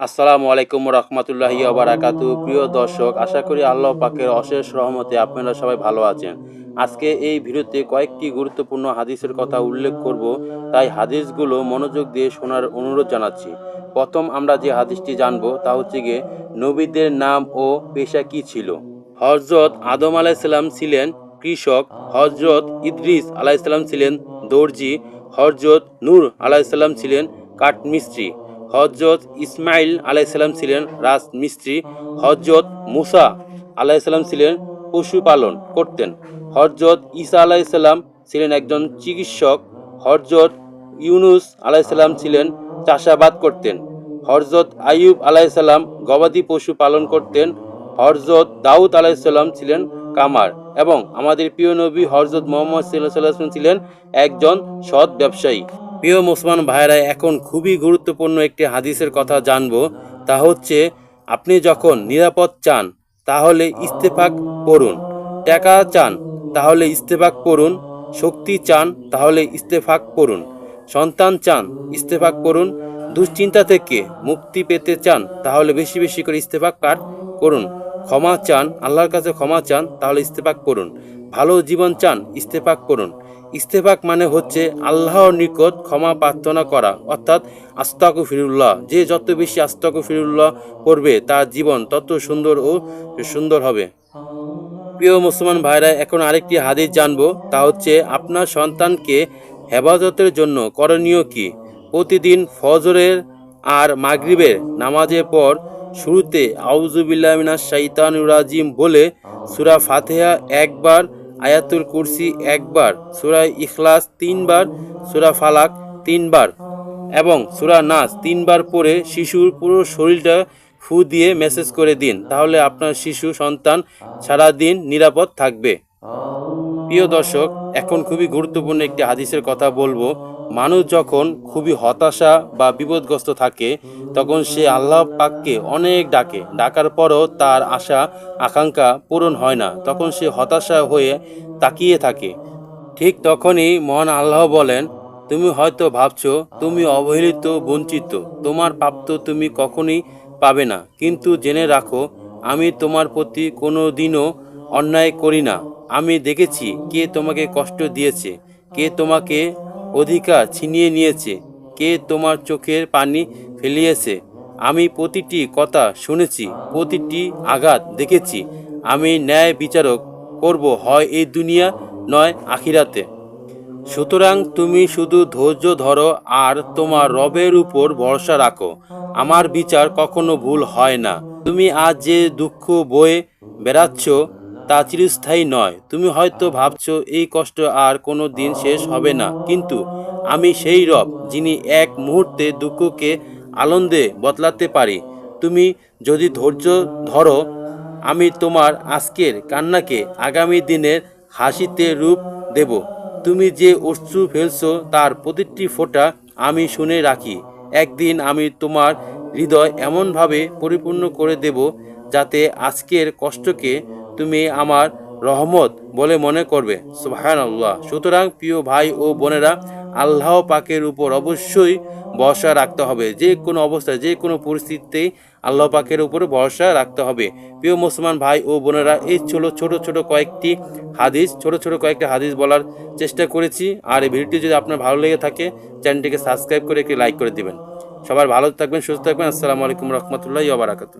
আসসালামু আলাইকুম রহমতুল্লাহি আবরাকাতু প্রিয় দর্শক, আশা করি আল্লাহ পাকের অশেষ রহমতে আপনারা সবাই ভালো আছেন। আজকে এই ভিডিওতে কয়েকটি গুরুত্বপূর্ণ হাদিসের কথা উল্লেখ করব। তাই হাদিসগুলো মনোযোগ দিয়ে শোনার অনুরোধ জানাচ্ছি। প্রথম আমরা যে হাদিসটি জানব, তা হচ্ছে গিয়ে নবীদের নাম ও পেশা কি ছিল? হজরত আদম আলাইসাল্লাম ছিলেন কৃষক হজরত ইদ্রিস আলাইসাল্লাম ছিলেন দর্জি হজরত নূর আলাইসাল্লাম ছিলেন কাঠমিস্ত্রি। হজরত ইসমাইল আলাইসাল্লাম ছিলেন রাজমিস্ত্রি। হজরত মুসা আলাইসাল্লাম ছিলেন পশুপালন করতেন। হজরত ঈসা আলাইসাল্লাম ছিলেন একজন চিকিৎসক। হজরত ইউনুস আলাইসাল্লাম ছিলেন চাষাবাদ করতেন। হজরত আইয়ুব আলাইসাল্লাম গবাদি পশু পালন করতেন। হজরত দাউদ আলাইসাল্লাম ছিলেন কামার এবং আমাদের প্রিয় নবী হজরত মোহাম্মদ সাল্লাম ছিলেন একজন সৎ ব্যবসায়ী। প্রিয় মুসলমান ভাইরা এখন খুবই গুরুত্বপূর্ণ একটি হাদিসের কথা জানব। তা হচ্ছে, আপনি যখন নিরাপদ চান, তাহলে ইস্তেফাক পড়ুন। টাকা চান, তাহলে ইস্তেফাক পড়ুন। শক্তি চান, তাহলে ইস্তেফাক পড়ুন। সন্তান চান ইস্তেফাক পড়ুন। দুশ্চিন্তা থেকে মুক্তি পেতে চান, তাহলে বেশি বেশি করে ইস্তেফাক পাঠ করুন। ক্ষমা চান, আল্লাহর কাছে ক্ষমা চান, তাহলে ইস্তেফাক করুন। ভালো জীবন চান, ইস্তেফাক করুন। ইস্তেফাক মানে হচ্ছে আল্লাহর নিকট ক্ষমা প্রার্থনা করা। অর্থাৎ আস্তাকু ফিরুল্লাহ যে যত বেশি আস্তাকু ফিরুল্লাহ করবে, তার জীবন তত সুন্দর ও সুন্দর হবে। প্রিয় মুসলমান ভাইরা, এখন আরেকটি হাদিস জানব, তা হচ্ছে আপনার সন্তানকে হেফাজতের জন্য করণীয় কি? প্রতিদিন ফজরের আর মাগরিবের নামাজের পর শুরুতে আউজুবিল্লাহ মিনাশ শাইতানুর রাজিম বলে সুরা ফাতেহা একবার, আয়াতুল কুরসি একবার, সুরা ইখলাস তিনবার, সুরা ফালাক তিনবার এবং সুরা নাস তিনবার পরে শিশুর পুরো শরীরটা ফু দিয়ে মেসেজ করে দিন। তাহলে আপনার শিশু, সন্তান সারাদিন নিরাপদ থাকবে। প্রিয় দর্শক, এখন খুবই গুরুত্বপূর্ণ একটি হাদিসের কথা বলব। মানুষ যখন খুবই হতাশা বা বিপদগ্রস্ত থাকে, তখন সে আল্লাহ পাককে অনেক ডাকে। ডাকার পরও তার আশা, আকাঙ্ক্ষা পূরণ হয় না। তখন সে হতাশা হয়ে তাকিয়ে থাকে। ঠিক তখনই মহান আল্লাহ বলেন, তুমি হয়তো ভাবছ, তুমি অবহেলিত, বঞ্চিত। তোমার প্রাপ্ত তুমি কখনই পাবে না। কিন্তু জেনে রাখো, আমি তোমার প্রতি কোনো দিনও অন্যায় করি না। আমি দেখেছি কে তোমাকে কষ্ট দিয়েছে, কে তোমাকে অধিকার ছিনিয়ে নিয়েছে। কে তোমার চোখের পানি ফেলিয়েছে? আমি প্রতিটি কথা শুনেছি, প্রতিটি আঘাত দেখেছি। আমি ন্যায় বিচারক করব হয় এই দুনিয়া নয় আখিরাতে। সুতরাং তুমি শুধু ধৈর্য ধরো আর তোমার রবের উপর ভরসা রাখো। আমার বিচার কখনো ভুল হয় না। তুমি আজ যে দুঃখ বয়ে বেড়াচ্ছ তা চিরস্থায়ী নয়। তুমি হয়তো ভাবছ, এই কষ্ট আর কোনো দিন শেষ হবে না। কিন্তু আমি সেই রব, যিনি এক মুহূর্তে দুঃখকে আনন্দে বদলাতে পারি। তুমি যদি ধৈর্য ধরো, আমি তোমার আজকের কান্নাকে আগামী দিনের হাসিতে রূপ দেব। তুমি যে অশ্রু ফেলছো, তার প্রতিটি ফোঁটা আমি শুনে রাখি। একদিন আমি তোমার হৃদয় এমনভাবে পরিপূর্ণ করে দেব, যাতে আজকের কষ্টকে তুমি আমার রহমত বলে মনে করবে। সুবাহান আল্লাহ সুতরাং প্রিয় ভাই ও বোনেরা, আল্লাহ পাকের উপর অবশ্যই ভরসা রাখতে হবে। যে কোনো অবস্থায়, যে কোনো পরিস্থিতিতে আল্লাহ পাকের উপর ভরসা রাখতে হবে। প্রিয় মুসলমান ভাই ও বোনেরা, এই ছোট ছোট ছোট কয়েকটি হাদিস। ছোট ছোট কয়েকটি হাদিস বলার চেষ্টা করেছি। আর এই ভিডিওটি যদি আপনার ভালো লেগে থাকে, চ্যানেলটিকে সাবস্ক্রাইব করে একটি লাইক করে দিবেন। সবার ভালো থাকবেন, সুস্থ থাকবেন। আসসালামু আলাইকুম রহমতুল্লাহ বারাকাতু